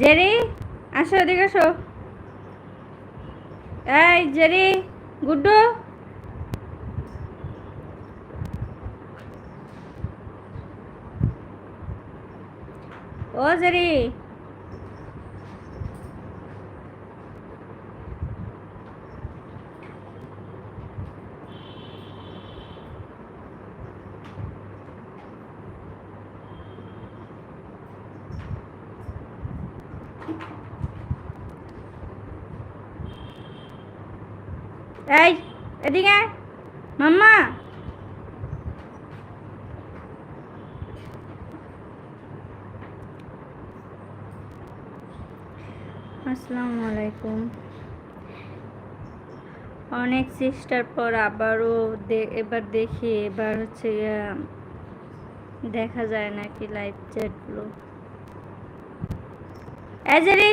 Jerry আসো এদিকে আসো। এই জেরি গুড্ডু। ও জেরি। এই, এদিকে। মাম্মা। আসসালামু আলাইকুম। অনেক চেষ্টার পর আবারও এবার দেখি, এবার হচ্ছে দেখা যায় নাকি লাইভ চ্যাটগুলো এজেরি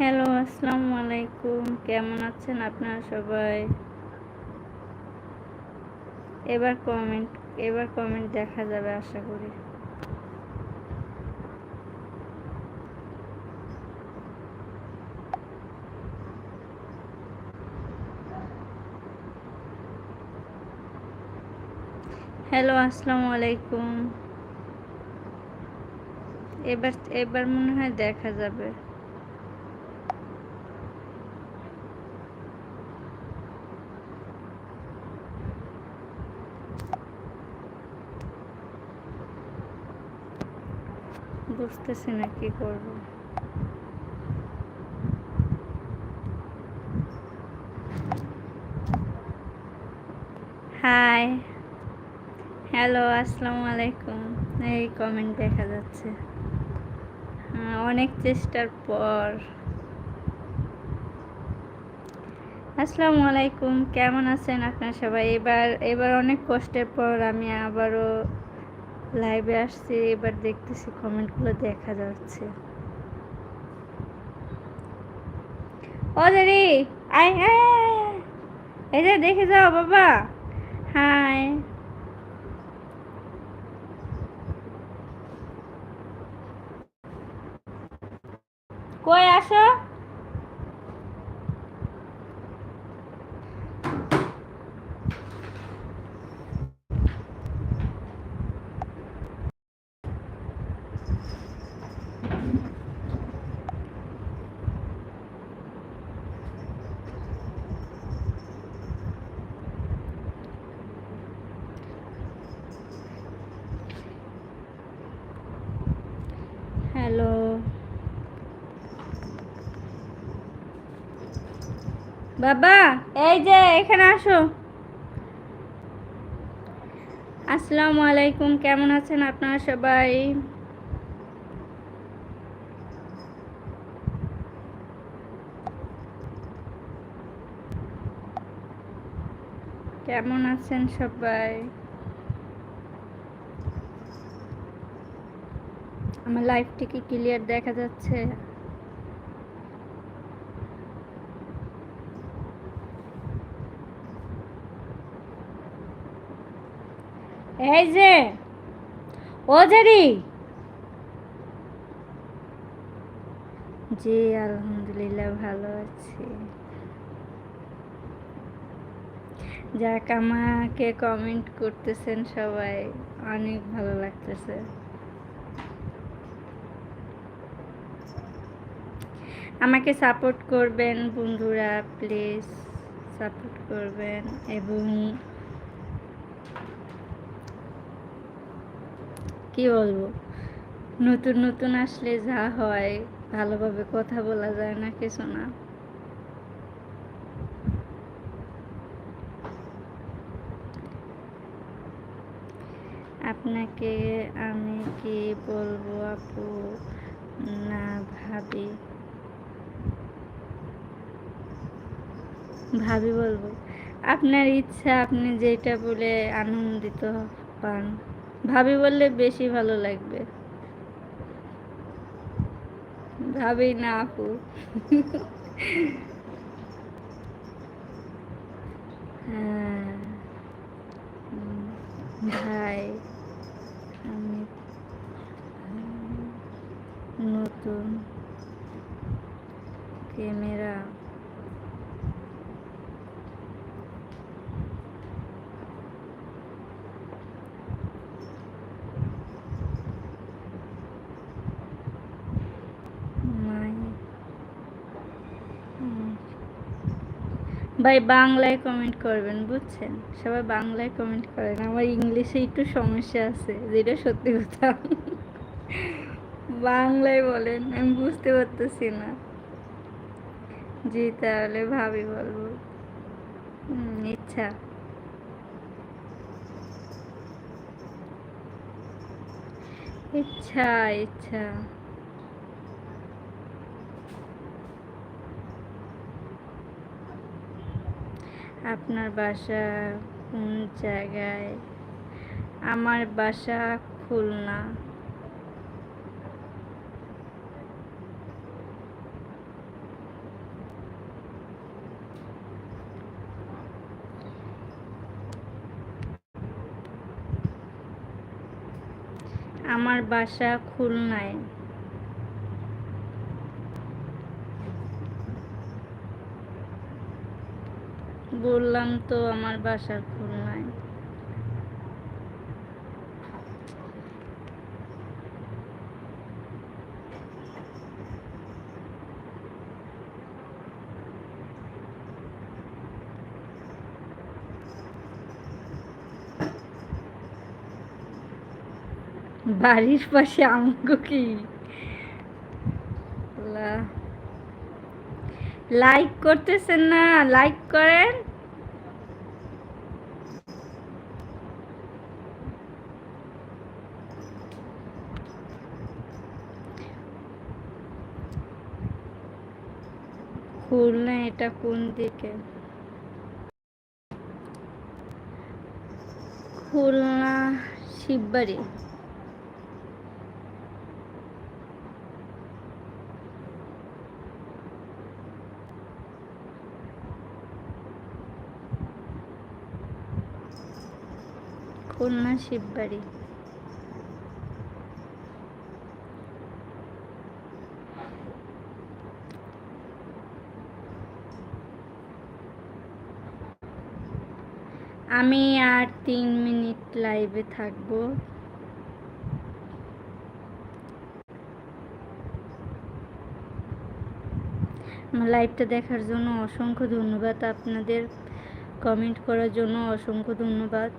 হ্যালো, আসসালামু আলাইকুম। কেমন আছেন আপনারা সবাই? এবার কমেন্ট এবার কমেন্ট দেখা যাবে, আশা করি। হ্যালো, আসসালামু আলাইকুম। এবার এবার মনে হয় দেখা যাবে। বুঝতেছি না কি করব। হাই। হ্যালো আসসালামু আলাইকুম। এই কমেন্ট দেখা যাচ্ছে। হ্যাঁ, অনেক চেষ্টার পর। আসসালামু আলাইকুম কেমন আছেন আপনারা সবাই? এবার এবার অনেক কষ্টের পর আমি আবারও লাইভে আসছে, এবার দেখতেছি কমেন্টগুলো দেখা যাচ্ছে। ও দিদি আয় যে দেখে যাও বাবা। হাই। কই আসো? হ্যালো। বাবা, এই যে এখানে আসো। আসসালামু আলাইকুম, কেমন আছেন আপনারা সবাই? কেমন আছেন সবাই? আমার লাইফটি কি ক্লিয়ার দেখা যাচ্ছে। এই যে, ও জারি জি, আলহামদুলিল্লাহ ভালো আছি। যাক, আমাকে কমেন্ট করতেছেন সবাই। অনেক ভালো লাগতেছে। আমাকে সাপোর্ট করবেন বন্ধুরা প্লিজ সাপোর্ট করবেন এবং কি বলব? নতুন নতুন আসলে যা হয়, ভালোভাবে কথা বলা যায় না কিছু না। আপনাকে আমি কি বলব আপু? না ভাবি। ভাবি বলব, আপনার ইচ্ছা আপনি যেটা বলে আনন্দিত পান, ভাবি বললে বেশি ভালো লাগবে। ভাবি না আপু। হ্যাঁ ভাই, আমি নতুন ক্যামেরা। ভাই বাংলায় কমেন্ট করবেন, বুঝছেন? সবাই বাংলায় কমেন্ট করেন। আমার ইংলিশে একটু সমস্যা আছে, যেটা সত্যি কথা। বাংলায় বলেন, আমি বুঝতে পারতেছি না। জি, তাহলে ভাবি বলব। ইচ্ছা। ইচ্ছা ইচ্ছা। আপনার বাসা কোন জায়গায়? আমার বাসা খুলনা। আমার বাসা খুলনায়। বললাম তো আমার বাসার খুলনায়। বাড়ির পাশে আমাকে কি? লাইক করতেছেন না লাইক করেন। খুলনা এটা কোন দিকে? খুলনা শিববাড়ি। খুলনা শিববাড়ি। আমি আর তিন মিনিট লাইভে থাকব। লাইভটা দেখার জন্য অসংখ্য ধন্যবাদ। আপনাদের কমেন্ট করার জন্য অসংখ্য ধন্যবাদ।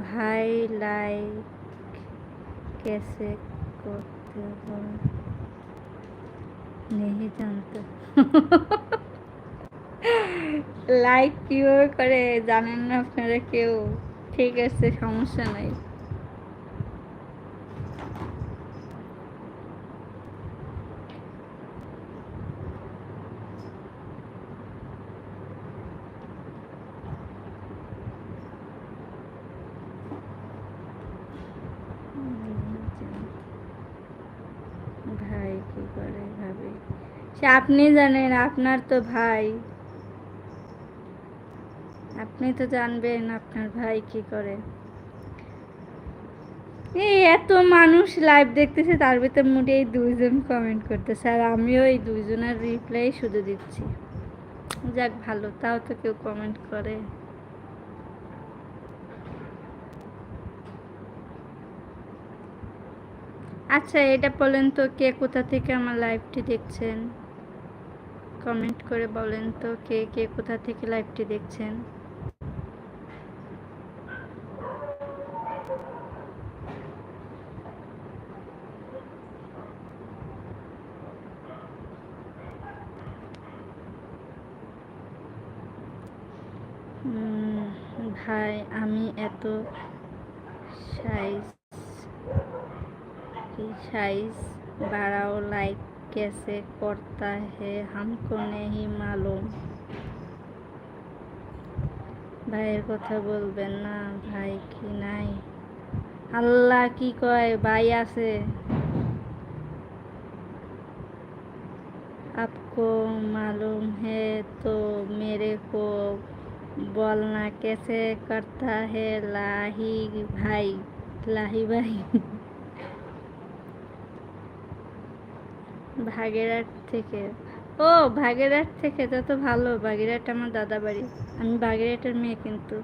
ভাই লাইক कैसे করতে হয় নেই জানতো। লাইক কীভাবে করে জানেন না আপনারা কেউ? ঠিক আছে, সমস্যা নাই ভাই কি করে ভাবি সে আপনি জানেন, আপনার তো ভাই। আপনি তো জানবেন আপনার ভাই কি করে। এই এত মানুষ লাইভ দেখতেছে, তার ভিতর মোটে এই দুইজন কমেন্ট করতেছে। আর আমিও এই দুইজনের রিপ্লাই শুধু দিচ্ছি। যাক, ভালো, তাও তো কেউ কমেন্ট করে। আচ্ছা এটা বলেন তো কে কোথা থেকে আমার লাইভটি দেখছেন? কমেন্ট করে বলেন তো কে কে কোথা থেকে লাইভটি দেখছেন। ভাই, আমি এত সাইজ সাইজ বাড়াও লাইক कैसे करता है हमको नहीं मालूम ভাইয়ের কথা বলবেন না ভাই কি নাই আল্লাহ কি কয় ভাই আছে आपको मालूम है तो मेरे को बोलना कैसे करता है लाही भाई लाही भाई ভাগেরহাট থেকে। ও, ভাগেরহাট থেকে, তা তো ভালো। ভাগেরহাট আমার দাদা বাড়ি। আমি ভাগেরহাটের মেয়ে কিন্তু।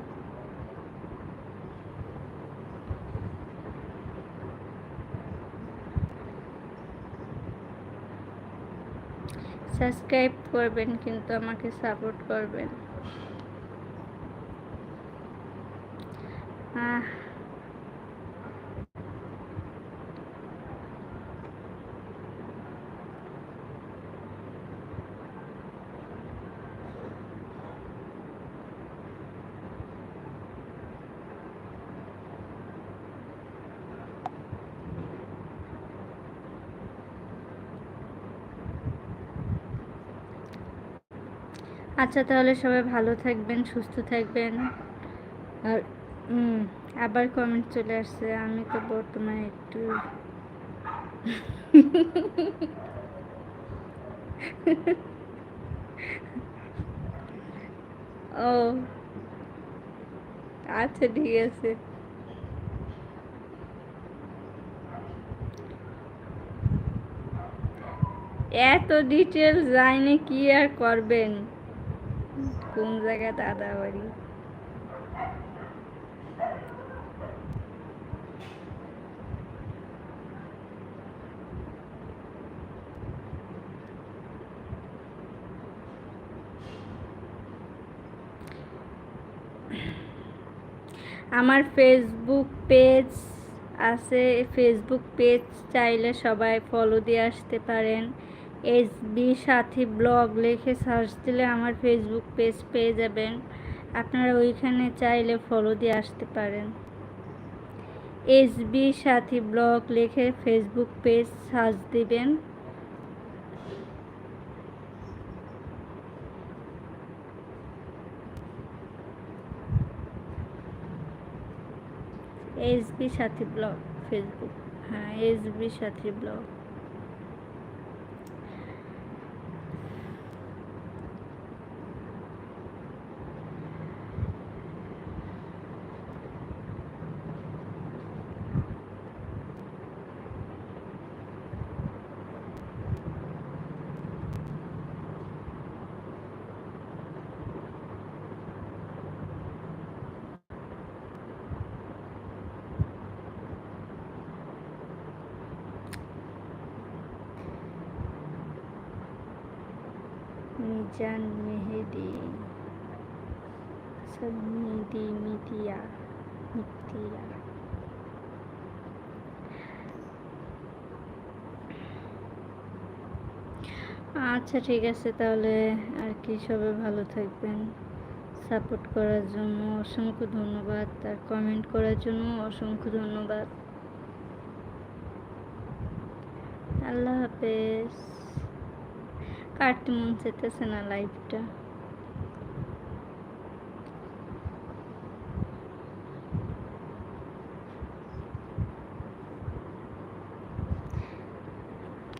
সাবস্ক্রাইব করবেন কিন্তু আমাকে সাপোর্ট করবেন। আচ্ছা তাহলে সবাই ভালো থাকবেন, সুস্থ থাকবেন। আর আবার কমেন্ট চলে আসছে, আমি তো বর্তমানে একটু ও আচ্ছা ঠিক আছে। এত ডিটেলস জানি কি আর করবেন? কোন জায়গায় দাদা বাড়ি আমার ফেসবুক পেজ আছে। ফেসবুক পেজ চাইলে সবাই ফলো দিয়ে আসতে পারেন। এস বি সাথী ব্লগ লিখে সার্চ দিলে আমার ফেসবুক পেজ পেয়ে যাবেন। আপনারা ওইখানে চাইলে ফলো দিয়ে আসতে পারেন। এস বি সাথী ব্লগ লিখে ফেসবুক পেজ সার্চ দিবেন। S B Sathi blog, Facebook. হ্যাঁ S B Sathi blog. Mizan Mehedi, Sannidhi Mitia Mitia আচ্ছা ঠিক আছে, তাহলে আর কি, সবাই ভালো থাকবেন। সাপোর্ট করার জন্য অসংখ্য ধন্যবাদ, আর কমেন্ট করার জন্য অসংখ্য ধন্যবাদ। আল্লাহ হাফেজ। কাটতে মন চেতেছে না লাইফটা।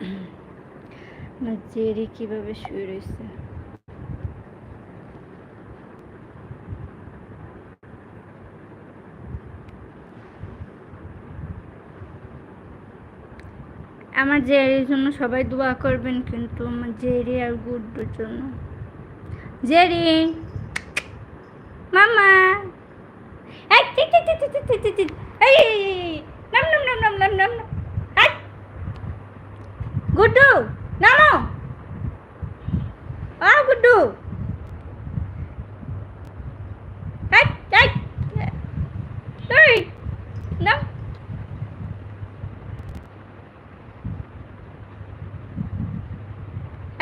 জেরি কীভাবে শুয়ে রয়েছে আমার জেরির জন্য সবাই দোয়া করবেন কিন্তু আমার জেরি আর গুড্ডুর জন্য। জেরি! মামা এই নামো টি টি টি টি টি টি এই নাম নাম নাম নাম নাম নাম এই গুড্ডু নামো আ গুড্ডু এই এই এই নাম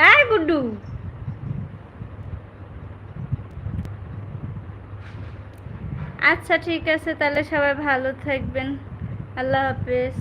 এই গুড্ডু আচ্ছা ঠিক আছে তাহলে সবাই ভালো থাকবেন। আল্লাহ হাফেজ।